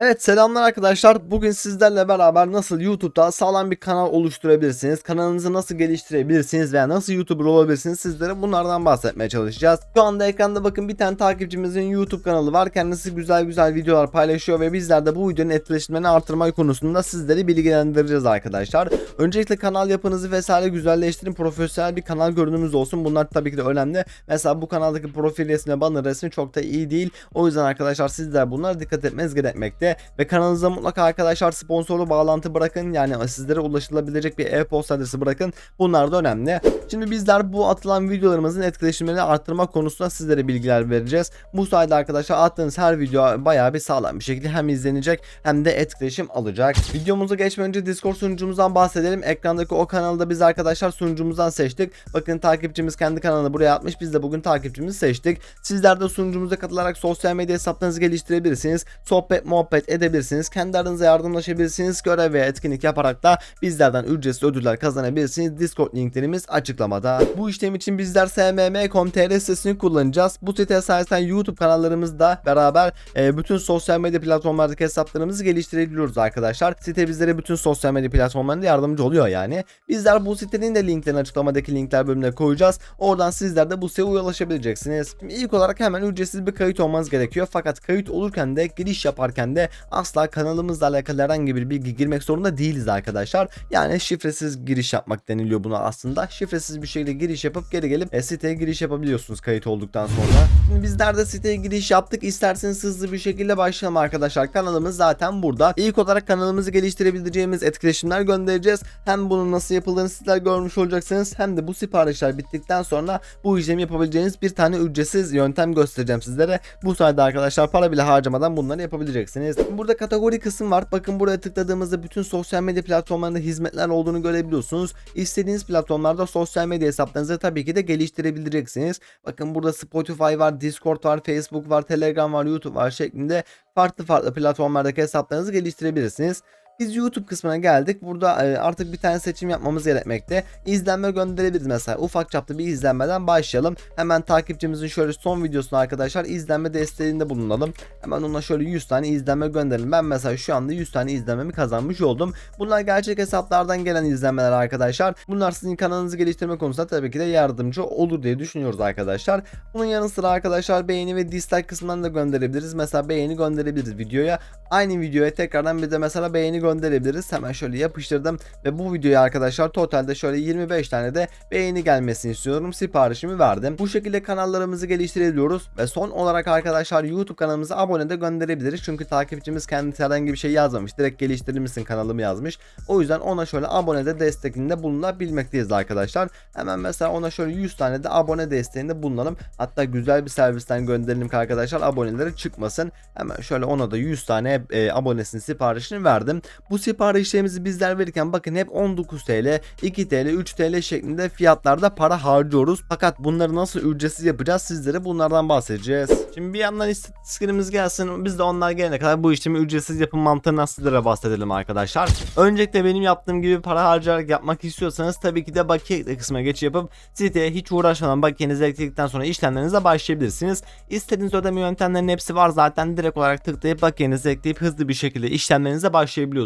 Evet selamlar arkadaşlar. Bugün sizlerle beraber nasıl YouTube'da sağlam bir kanal oluşturabilirsiniz, kanalınızı nasıl geliştirebilirsiniz veya nasıl YouTuber olabilirsiniz sizlere bunlardan bahsetmeye çalışacağız. Şu anda ekranda bakın bir tane takipçimizin YouTube kanalı var. Kendisi güzel güzel videolar paylaşıyor ve bizler de bu videonun etkileşimlerini artırma konusunda sizleri bilgilendireceğiz arkadaşlar. Öncelikle kanal yapınızı vesaire güzelleştirin. Profesyonel bir kanal görünümünüz olsun. Bunlar tabii ki de önemli. Mesela bu kanaldaki profil resmi, banner resmi çok da iyi değil. O yüzden arkadaşlar sizler bunlara dikkat etmeniz gerekmekte ve kanalınıza mutlaka arkadaşlar sponsorlu bağlantı bırakın. Yani sizlere ulaşılabilecek bir e-posta adresi bırakın. Bunlar da önemli. Şimdi bizler bu atılan videolarımızın etkileşimlerini arttırma konusunda sizlere bilgiler vereceğiz. Bu sayede arkadaşlar attığınız her video bayağı bir sağlam bir şekilde hem izlenecek hem de etkileşim alacak. Videomuza geçmeden önce Discord sunucumuzdan bahsedelim. Ekrandaki o kanalda biz arkadaşlar sunucumuzdan seçtik. Bakın takipçimiz kendi kanalını buraya atmış. Biz de bugün takipçimizi seçtik. Sizler de sunucumuza katılarak sosyal medya hesaplarınızı geliştirebilirsiniz. Sohbet, muhabbet edebilirsiniz. Kendi aranızda yardımlaşabilirsiniz. Görev ve etkinlik yaparak da bizlerden ücretsiz ödüller kazanabilirsiniz. Discord linklerimiz açıklamada. Bu işlem için bizler smm.com.tr sitesini kullanacağız. Bu site sayesinde YouTube kanallarımızda beraber e, bütün sosyal medya platformlardaki hesaplarımızı geliştirebiliyoruz arkadaşlar. Site bizlere bütün sosyal medya platformlarında yardımcı oluyor yani. Bizler bu sitenin de linklerini açıklamadaki linkler bölümüne koyacağız. Oradan sizler de bu siteye ulaşabileceksiniz. Şimdi ilk olarak hemen ücretsiz bir kayıt olmanız gerekiyor. Fakat kayıt olurken de giriş yaparken de asla kanalımızla alakalı herhangi bir bilgi girmek zorunda değiliz arkadaşlar. Yani şifresiz giriş yapmak deniliyor buna aslında. Şifresiz bir şekilde giriş yapıp geri gelip e, siteye giriş yapabiliyorsunuz kayıt olduktan sonra. Şimdi bizler de siteye giriş yaptık. İsterseniz hızlı bir şekilde başlayalım arkadaşlar. Kanalımız zaten burada. İlk olarak kanalımızı geliştirebileceğimiz etkileşimler göndereceğiz. Hem bunun nasıl yapıldığını sizler görmüş olacaksınız. Hem de bu siparişler bittikten sonra bu işlemi yapabileceğiniz bir tane ücretsiz yöntem göstereceğim sizlere. Bu sayede arkadaşlar para bile harcamadan bunları yapabileceksiniz. Burada kategori kısım var. Bakın buraya tıkladığımızda bütün sosyal medya platformlarında hizmetler olduğunu görebiliyorsunuz. İstediğiniz platformlarda sosyal medya hesaplarınızı tabii ki de geliştirebileceksiniz. Bakın burada Spotify var, Discord var, Facebook var, Telegram var, YouTube var şeklinde farklı farklı platformlardaki hesaplarınızı geliştirebilirsiniz. Biz YouTube kısmına geldik. Burada e, artık bir tane seçim yapmamız gerekmekte. İzlenme gönderebiliriz mesela. Ufak çapta bir izlenmeden başlayalım. Hemen takipçimizin şöyle son videosunu arkadaşlar izlenme desteğinde bulunalım. Hemen ona şöyle 100 tane izlenme gönderelim. Ben mesela şu anda 100 tane izlenmemi kazanmış oldum. Bunlar gerçek hesaplardan gelen izlenmeler arkadaşlar. Bunlar sizin kanalınızı geliştirme konusunda tabii ki de yardımcı olur diye düşünüyoruz arkadaşlar. Bunun yanı sıra arkadaşlar beğeni ve dislike kısmından da gönderebiliriz. Mesela beğeni gönderebiliriz videoya. Aynı videoya tekrardan bir de mesela beğeni gönderebiliriz. Hemen şöyle yapıştırdım ve bu videoya arkadaşlar totalde şöyle 25 tane de beğeni gelmesini istiyorum. Siparişimi verdim. Bu şekilde kanallarımızı geliştirebiliyoruz ve son olarak arkadaşlar YouTube kanalımıza abone de gönderebiliriz. Çünkü takipçimiz kendisi herhangi bir şey yazmamış. Direkt geliştirir misin kanalımı yazmış. O yüzden ona şöyle abone de destekinde bulunabilmekteyiz arkadaşlar. Hemen mesela ona şöyle 100 tane de abone desteğinde bulunalım. Hatta güzel bir servisten gönderelim ki arkadaşlar aboneleri çıkmasın. Hemen şöyle ona da 100 tane e, abonesinin siparişini verdim. Bu siparişlerimizi bizler verirken bakın hep 19 TL, 2 TL, 3 TL şeklinde fiyatlarda para harcıyoruz. Fakat bunları nasıl ücretsiz yapacağız sizlere bunlardan bahsedeceğiz. Şimdi bir yandan istatistiklerimiz gelsin biz de onlar gelene kadar bu işlemi ücretsiz yapım mantığını sizlere bahsedelim arkadaşlar. Öncelikle benim yaptığım gibi para harcayarak yapmak istiyorsanız tabii ki de bakiye kısmına geç yapıp siteye hiç uğraşmadan bakiyenizi ekledikten sonra işlemlerinize başlayabilirsiniz. İstediğiniz ödeme yöntemlerinin hepsi var zaten direkt olarak tıklayıp bakiyenizi ekleyip hızlı bir şekilde işlemlerinize başlayabiliyorsunuz.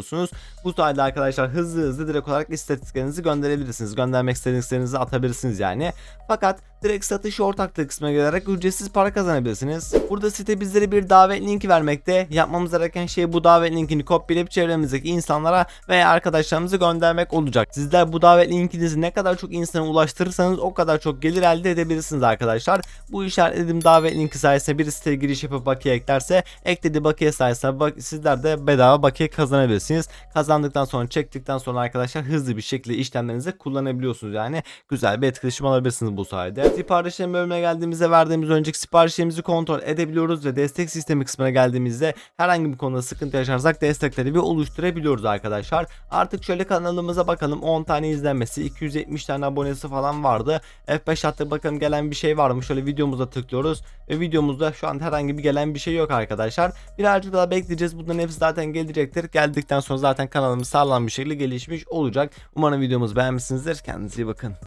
Bu sayede arkadaşlar hızlı hızlı direkt olarak istatistiklerinizi gönderebilirsiniz. Göndermek istediklerinizi atabilirsiniz yani. Fakat direkt satış ortaklığı kısmına gelerek ücretsiz para kazanabilirsiniz. Burada site bizlere bir davet linki vermekte. Yapmamız gereken şey bu davet linkini kopyalayıp çevremizdeki insanlara veya arkadaşlarımıza göndermek olacak. Sizler bu davet linkinizi ne kadar çok insana ulaştırırsanız o kadar çok gelir elde edebilirsiniz arkadaşlar. Bu işaretlediğim davet linki sayesinde bir siteye giriş yapıp bakiye eklerse eklediği bakiye sayesinde bak sizler de bedava bakiye kazanabilirsiniz. Kazandıktan sonra çektikten sonra arkadaşlar hızlı bir şekilde işlemlerinizi kullanabiliyorsunuz. Yani güzel bir etkileşim alabilirsiniz bu sayede. Siparişlerin bölümüne geldiğimizde verdiğimiz önceki siparişlerimizi kontrol edebiliyoruz ve destek sistemi kısmına geldiğimizde herhangi bir konuda sıkıntı yaşarsak destekleri bir oluşturabiliyoruz arkadaşlar. Artık şöyle kanalımıza bakalım 10 tane izlenmesi 270 tane abonesi falan vardı. F5 attık bakalım gelen bir şey var mı? Şöyle videomuza tıklıyoruz ve videomuzda şu an herhangi bir gelen bir şey yok arkadaşlar. Birazcık daha bekleyeceğiz. Bunların hepsi zaten gelecektir. Geldikten sonra zaten kanalımız sağlam bir şekilde gelişmiş olacak. Umarım videomuzu beğenmişsinizdir. Kendinize iyi bakın.